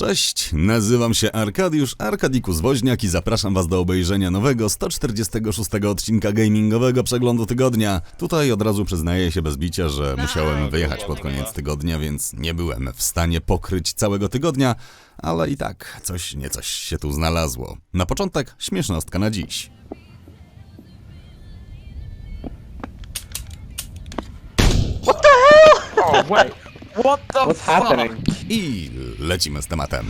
Cześć, nazywam się Arkadiusz Arkadikus Woźniak i zapraszam Was do obejrzenia nowego 146 odcinka gamingowego przeglądu tygodnia. Tutaj od razu przyznaję się bez bicia, że musiałem wyjechać pod koniec tygodnia, więc nie byłem w stanie pokryć całego tygodnia, ale i tak coś niecoś się tu znalazło. Na początek śmiesznostka na dziś. Oh wait. What the What's fuck? happening? I lecimy z tematem.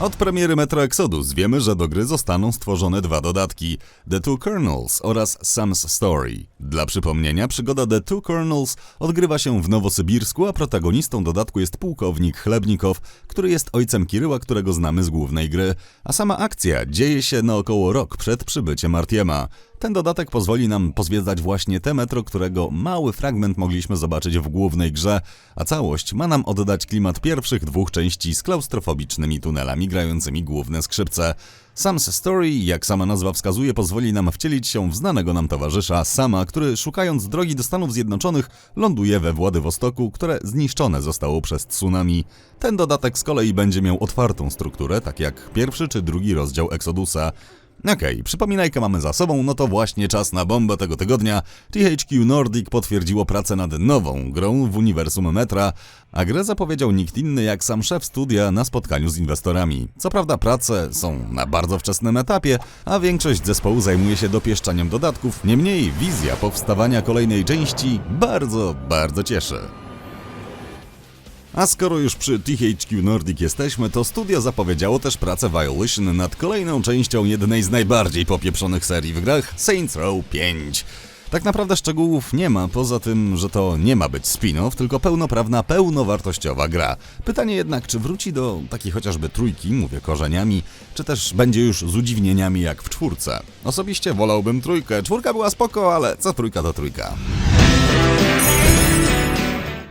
Od premiery Metro Exodus wiemy, że do gry zostaną stworzone dwa dodatki: The Two Kernels oraz Sam's Story. Dla przypomnienia, przygoda The Two Kernels odgrywa się w Nowosybirsku, a protagonistą dodatku jest pułkownik Chlebnikow, który jest ojcem Kiryła, którego znamy z głównej gry, a sama akcja dzieje się na około rok przed przybyciem Artiema. Ten dodatek pozwoli nam pozwiedzać właśnie te metro, którego mały fragment mogliśmy zobaczyć w głównej grze, a całość ma nam oddać klimat pierwszych dwóch części z klaustrofobicznymi tunelami grającymi główne skrzypce. Sam's Story, jak sama nazwa wskazuje, pozwoli nam wcielić się w znanego nam towarzysza Sama, który szukając drogi do Stanów Zjednoczonych ląduje we Władywostoku, które zniszczone zostało przez tsunami. Ten dodatek z kolei będzie miał otwartą strukturę, tak jak pierwszy czy drugi rozdział Exodusa. Okej, przypominajkę mamy za sobą, no to właśnie czas na bombę tego tygodnia. THQ Nordic potwierdziło pracę nad nową grą w uniwersum Metra, a grę zapowiedział nikt inny jak sam szef studia na spotkaniu z inwestorami. Co prawda prace są na bardzo wczesnym etapie, a większość zespołu zajmuje się dopieszczaniem dodatków, niemniej wizja powstawania kolejnej części bardzo, bardzo cieszy. A skoro już przy THQ Nordic jesteśmy, to studio zapowiedziało też pracę Violation nad kolejną częścią jednej z najbardziej popieprzonych serii w grach Saints Row 5. Tak naprawdę szczegółów nie ma, poza tym, że to nie ma być spin-off, tylko pełnoprawna, pełnowartościowa gra. Pytanie jednak, czy wróci do takiej chociażby trójki, mówię korzeniami, czy też będzie już z udziwnieniami jak w czwórce. Osobiście wolałbym trójkę, czwórka była spoko, ale co trójka to trójka.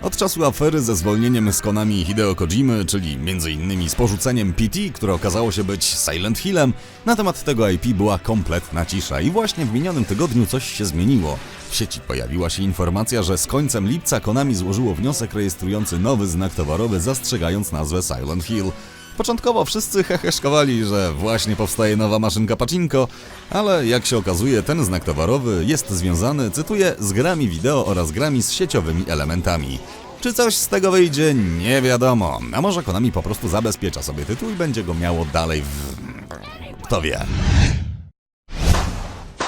Od czasu afery ze zwolnieniem z Konami Hideo Kojimy, czyli m.in. z porzuceniem PT, które okazało się być Silent Hillem, na temat tego IP była kompletna cisza i właśnie w minionym tygodniu coś się zmieniło. W sieci pojawiła się informacja, że z końcem lipca Konami złożyło wniosek rejestrujący nowy znak towarowy zastrzegając nazwę Silent Hill. Początkowo wszyscy heheszkowali, że właśnie powstaje nowa maszynka pacinko, ale jak się okazuje, ten znak towarowy jest związany, cytuję, z grami wideo oraz grami z sieciowymi elementami. Czy coś z tego wyjdzie? Nie wiadomo. A może Konami po prostu zabezpiecza sobie tytuł i będzie go miało dalej w... Kto wie.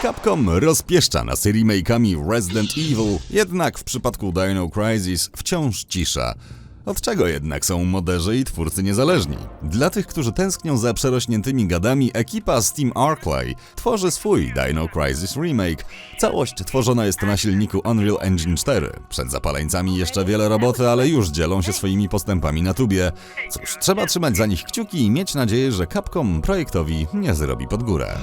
Capcom rozpieszcza nas remake'ami Resident Evil, jednak w przypadku Dino Crisis wciąż cisza. Od czego jednak są moderzy i twórcy niezależni? Dla tych, którzy tęsknią za przerośniętymi gadami, ekipa z Team Arclay tworzy swój Dino Crisis Remake. Całość tworzona jest na silniku Unreal Engine 4. Przed zapaleńcami jeszcze wiele roboty, ale już dzielą się swoimi postępami na tubie. Cóż, trzeba trzymać za nich kciuki i mieć nadzieję, że Capcom projektowi nie zrobi pod górę.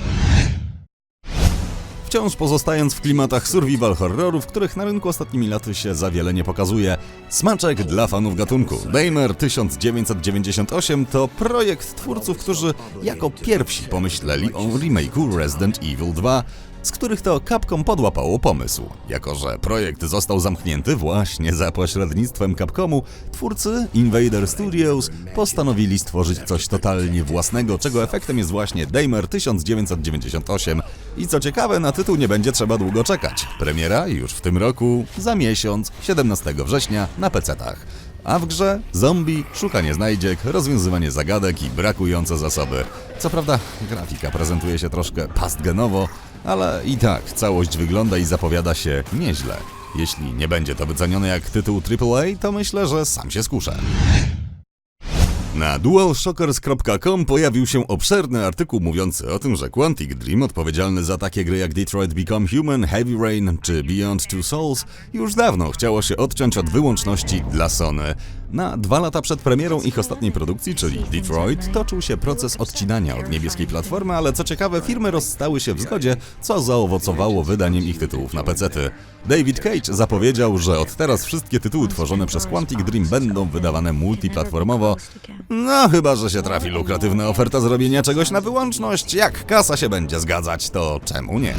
Wciąż pozostając w klimatach survival horrorów, których na rynku ostatnimi laty się za wiele nie pokazuje, smaczek dla fanów gatunku. Damer 1998 to projekt twórców, którzy jako pierwsi pomyśleli o remake'u Resident Evil 2, z których to Capcom podłapało pomysł. Jako, że projekt został zamknięty właśnie za pośrednictwem Capcomu, twórcy Invader Studios postanowili stworzyć coś totalnie własnego, czego efektem jest właśnie Damer 1998. I co ciekawe, na tytuł nie będzie trzeba długo czekać. Premiera już w tym roku, za miesiąc, 17 września na PC-tach. A w grze zombie, szukanie znajdziek, rozwiązywanie zagadek i brakujące zasoby. Co prawda, grafika prezentuje się troszkę pastgenowo, ale i tak całość wygląda i zapowiada się nieźle. Jeśli nie będzie to wycenione jak tytuł AAA, to myślę, że sam się skuszę. Na dualshockers.com pojawił się obszerny artykuł mówiący o tym, że Quantic Dream, odpowiedzialny za takie gry jak Detroit Become Human, Heavy Rain czy Beyond Two Souls, już dawno chciało się odciąć od wyłączności dla Sony. Na dwa lata przed premierą ich ostatniej produkcji, czyli Detroit, toczył się proces odcinania od niebieskiej platformy, ale co ciekawe, firmy rozstały się w zgodzie, co zaowocowało wydaniem ich tytułów na pecety. David Cage zapowiedział, że od teraz wszystkie tytuły tworzone przez Quantic Dream będą wydawane multiplatformowo. No, chyba, że się trafi lukratywna oferta zrobienia czegoś na wyłączność. Jak kasa się będzie zgadzać, to czemu nie?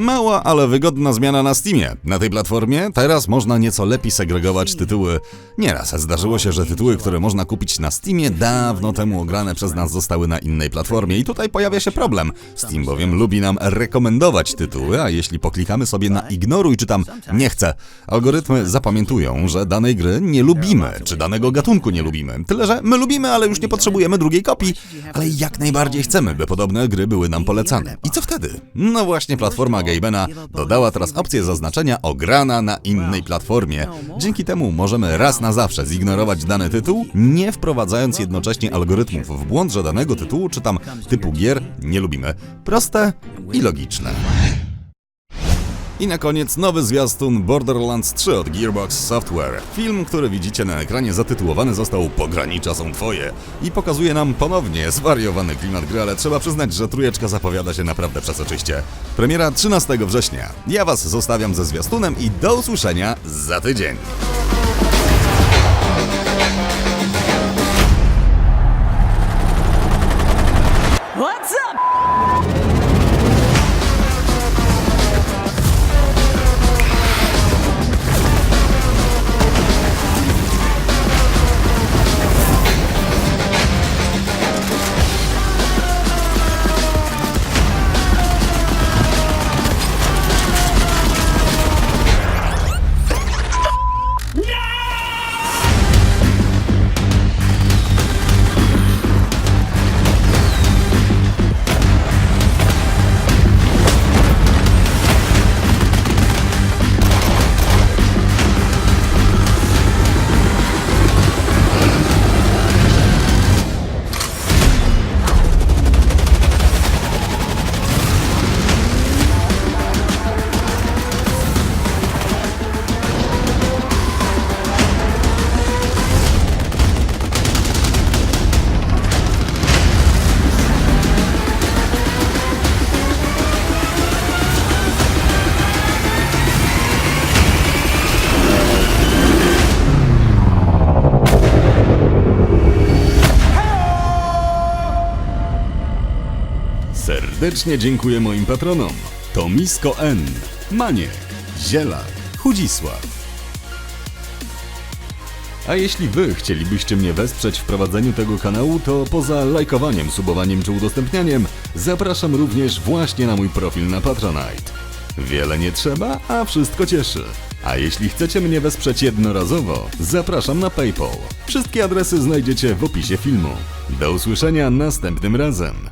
Mała, ale wygodna zmiana na Steamie. Na tej platformie teraz można nieco lepiej segregować tytuły. Nieraz zdarzyło się, że tytuły, które można kupić na Steamie, dawno temu ograne przez nas zostały na innej platformie. I tutaj pojawia się problem. Steam bowiem lubi nam rekomendować tytuły, a jeśli poklikamy sobie na ignoruj czy tam nie chcę, algorytmy zapamiętują, że danej gry nie lubimy, czy danego gatunku nie lubimy. Tyle, że my lubimy, ale już nie potrzebujemy drugiej kopii, ale jak najbardziej chcemy, by podobne gry były nam polecane. I co wtedy? No właśnie platforma Gabena dodała teraz opcję zaznaczenia ograna na innej platformie. Dzięki temu możemy raz na zawsze zignorować dany tytuł, nie wprowadzając jednocześnie algorytmów w błąd, że danego tytułu czy tam typu gier nie lubimy. Proste i logiczne. I na koniec nowy zwiastun Borderlands 3 od Gearbox Software. Film, który widzicie na ekranie zatytułowany został Pogranicza są twoje i pokazuje nam ponownie zwariowany klimat gry, ale trzeba przyznać, że trójeczka zapowiada się naprawdę przesoczyście. Premiera 13 września. Ja was zostawiam ze zwiastunem i do usłyszenia za tydzień. Serdecznie dziękuję moim patronom. To Misko N, Maniek, Zielak, Chudzisław. A jeśli wy chcielibyście mnie wesprzeć w prowadzeniu tego kanału, to poza lajkowaniem, subowaniem czy udostępnianiem, zapraszam również właśnie na mój profil na Patronite. Wiele nie trzeba, a wszystko cieszy. A jeśli chcecie mnie wesprzeć jednorazowo, zapraszam na PayPal. Wszystkie adresy znajdziecie w opisie filmu. Do usłyszenia następnym razem.